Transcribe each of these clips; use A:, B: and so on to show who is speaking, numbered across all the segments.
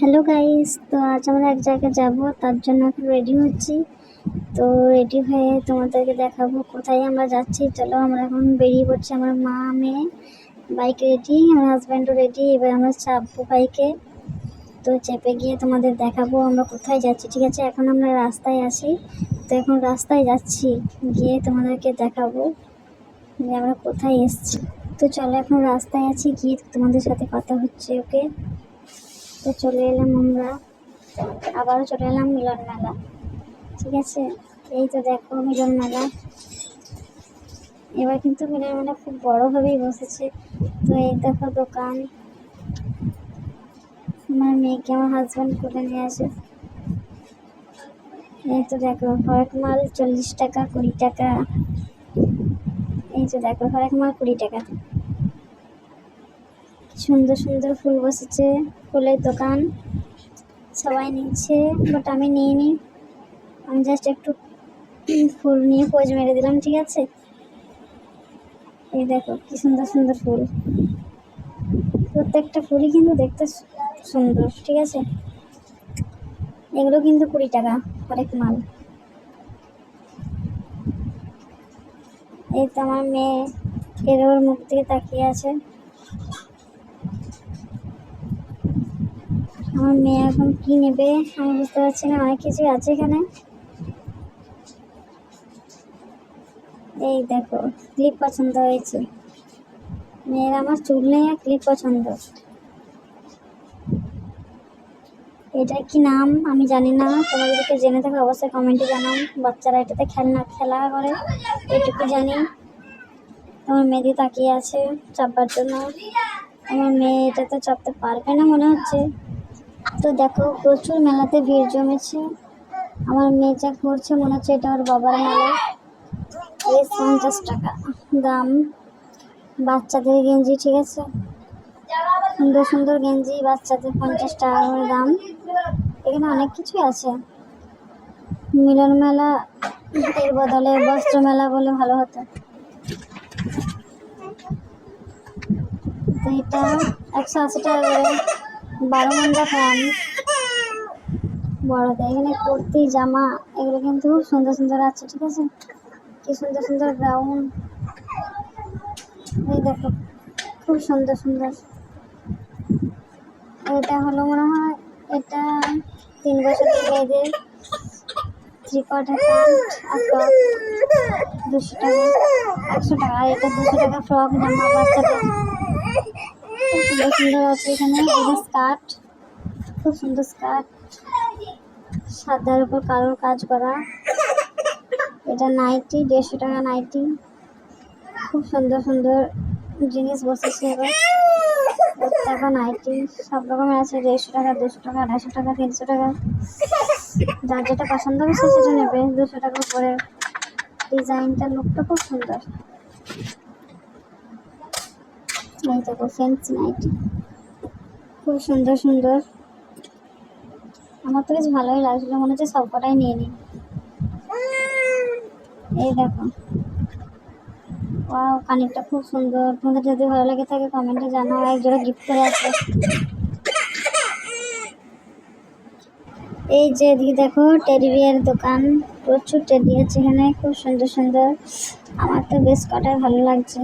A: Hello guys, তো আজ আমরা এক জায়গায় যাব, তার জন্য এখন রেডি হচ্ছি। তো রেডি হয়ে তোমাদেরকে দেখাবো কোথায় আমরা যাচ্ছি। চলো আমরা এখন বেরিয়ে পড়ছি আমার মা, মেয়ে বাইক রেডি আমার হাজব্যান্ডও রেডি এবার আমরা চাপবো বাইকে তো চেপে গিয়ে তোমাদের দেখাবো আমরা কোথায় যাচ্ছি, ঠিক আছে? এখন আমরা রাস্তায় আছি। তো এখন রাস্তায় যাচ্ছি, গিয়ে তোমাদেরকে দেখাবো যে আমরা কোথায় এসেছি। তো চলো এখন রাস্তায় আছি, গিয়ে তোমাদের সাথে কথা হচ্ছে ওকে তো চলে এলাম আমরা। আবারও চলে এলাম মিলন মেলা। ঠিক আছে? এই তো দেখো মিলন মেলা। এবার কিন্তু মিলন মেলা খুব বড়োভাবেই বসেছে। তো এই দেখো দোকান। আমার মেয়েকে আমার হাজব্যান্ড করে নিয়ে আসে। এই তো দেখো, হরেক মাল চল্লিশ টাকা, কুড়ি টাকা। এই তো দেখো, হরেক মাল কুড়ি টাকা। সুন্দর সুন্দর ফুল বসেছে, ফুলের দোকান। সবাই নিচ্ছে বাট আমি নিইনি। আমি জাস্ট একটু ফুল নিয়ে পোজ মেরে দিলাম, ঠিক আছে? এই দেখো, কি সুন্দর সুন্দর ফুল। প্রত্যেকটা ফুলই কিন্তু দেখতে সুন্দর, ঠিক আছে? এগুলো কিন্তু কুড়ি টাকা হরেক মাল। এই তো আমার মেয়ে এর মুখ দিকে তাকিয়ে আছে। আমার মেয়ে এখন কি নেবে, আমি বুঝতে পারছি না, অনেক কিছুই আছে এখানে। এই দেখো ক্লিপ পছন্দ হয়েছে। মেয়ের আমার চুল নেই, আর ক্লিপ পছন্দ। এটা কি নাম? আমি জানি না। যদি জেনে থাকো, অবশ্যই কমেন্টে জানাও। বাচ্চারা এটাতে খেলনা, খেলা করে, এটুকু জানি। তোমার মেয়েদি তাকিয়ে আছে চাপবার জন্য। আমার মেয়ে এটাতে চাপতে পারবে না, মনে হচ্ছে। তো দেখো, প্রচুর মেলাতে ভিড় জমেছে। আমার মেয়ে যা ঘুরছে মনে হচ্ছে এটা ওর বাবার মেলা। বেশ পঞ্চাশ টাকা দাম। বাচ্চাদের গেঞ্জি, ঠিক আছে? সুন্দর সুন্দর গেঞ্জি, বাচ্চাদের পঞ্চাশ টাকা করে দাম। এখানে অনেক কিছুই আছে। মিলন মেলা, এর বদলে বস্ত্র মেলা বলে ভালো হতো। এটা একশো আশি টাকা করে। বারো মন্ডা প্যান্ট বড়দের এখানে কুর্তি, জামা, এগুলো কিন্তু খুব সুন্দর সুন্দর আছে, ঠিক আছে? কি সুন্দর সুন্দর গ্রাউন এই দেখো, খুব সুন্দর সুন্দর। এটা হলো মনে হয়, এটা তিন বছর মেয়েদের থ্রি কোয়ার্টার প্যান্ট আর দুশো টাকা, একশো টাকা, এটা দুশো টাকা ফ্রক জামা, বাচ্চাদের। খুব সুন্দর সুন্দর আছে এখানে স্কার্ট, খুব সুন্দর স্কার্ট। সাদার উপর কালোর কাজ করা। এটা নাইটি, দেড়শো টাকা নাইটি। খুব সুন্দর সুন্দর জিনিস বসেছে টাকা নাইটি, সব রকমের আছে, দেড়শো টাকা, দুশো টাকা, আড়াইশো টাকা, তিনশো টাকা। যার যেটা পছন্দ হবে সেটা নেবে, দুশো টাকা করে। ডিজাইনটা লুকটা খুব সুন্দর। এই দেখো ফ্যান্সি নাইটি খুব সুন্দর সুন্দর। আমার তো বেশ ভালোই লাগছিল, মনে হচ্ছে সব কটাই নিয়ে নিই। এই দেখো। ওয়াও কানেরটা খুব সুন্দর। তোমাদের যদি ভালো লাগে থাকে কমেন্টে জানাও এক জোড়া গিফট করে আছে এই যে এদিকে দেখো টেডি বিয়ার দোকান। প্রচুর টেডি আছে এখানে, খুব সুন্দর সুন্দর। আমার তো বেশ কটাই ভালো লাগছে।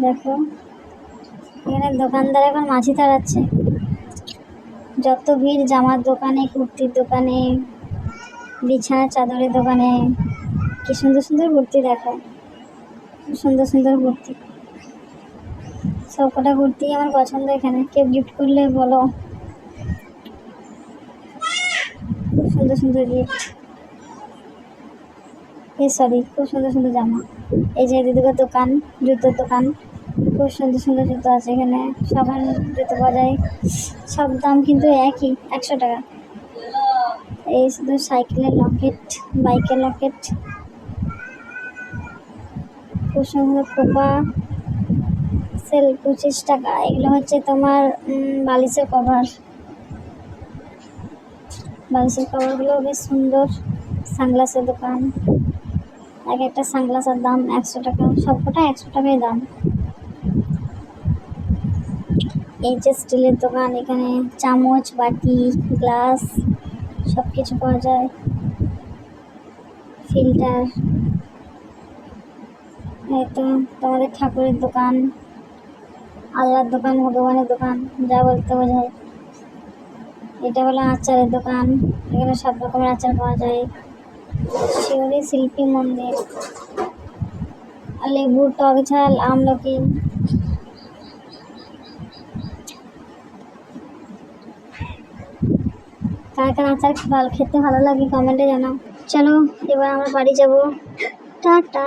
A: দেখো। এখানে দোকানদার এখন মাছি তাড়াচ্ছে। যত ভিড়, জামার দোকানে, কুর্তির দোকানে, বিছানা, চাদরের দোকানে। কি সুন্দর সুন্দর কুর্তি দেখো। সুন্দর সুন্দর কুর্তি। সব কটা কুর্তি আমার পছন্দ এখানে। কেউ গিফট করলে বলো? খুব সুন্দর সুন্দর গিফট এই সরি খুব সুন্দর সুন্দর জামা। এই যে দিদিকে দোকান, জুতোর দোকান, খুব সুন্দর সুন্দর জুতো আছে এখানে। সবার জুতো পাওয়া যায়। সব দাম কিন্তু একই, একশো টাকা। এই শুধু সাইকেলের লকেট, বাইকের লকেট। খুব সুন্দর খোপা, সেল পঁচিশ টাকা। এগুলো হচ্ছে তোমার বালিশের কভার বালিশের কভারগুলো বেশ সুন্দর। সানগ্লাসের দোকান। এক একটা সানগ্লাসের দাম একশো টাকা, সবকটা একশো টাকাই দাম। এই যে স্টিলের দোকান, এখানে চামচ, বাটি, গ্লাস সব কিছু পাওয়া যায়। ফিল্টার। তো তোমাদের ঠাকুরের দোকান, আল্লাহর দোকান, ভগবানের দোকান, যা বলতে বোঝায়। এটা হলো আচারের দোকান, এখানে সব রকমের আচার পাওয়া যায়। শিউরি শিল্পী মন্দির, লেবু, টক ঝাল, আমলকি। কার কার আচার ভালো, খেতে ভালো লাগে কমেন্টে জানাও। চলো, এবার আমরা বাড়ি যাব। টাটা।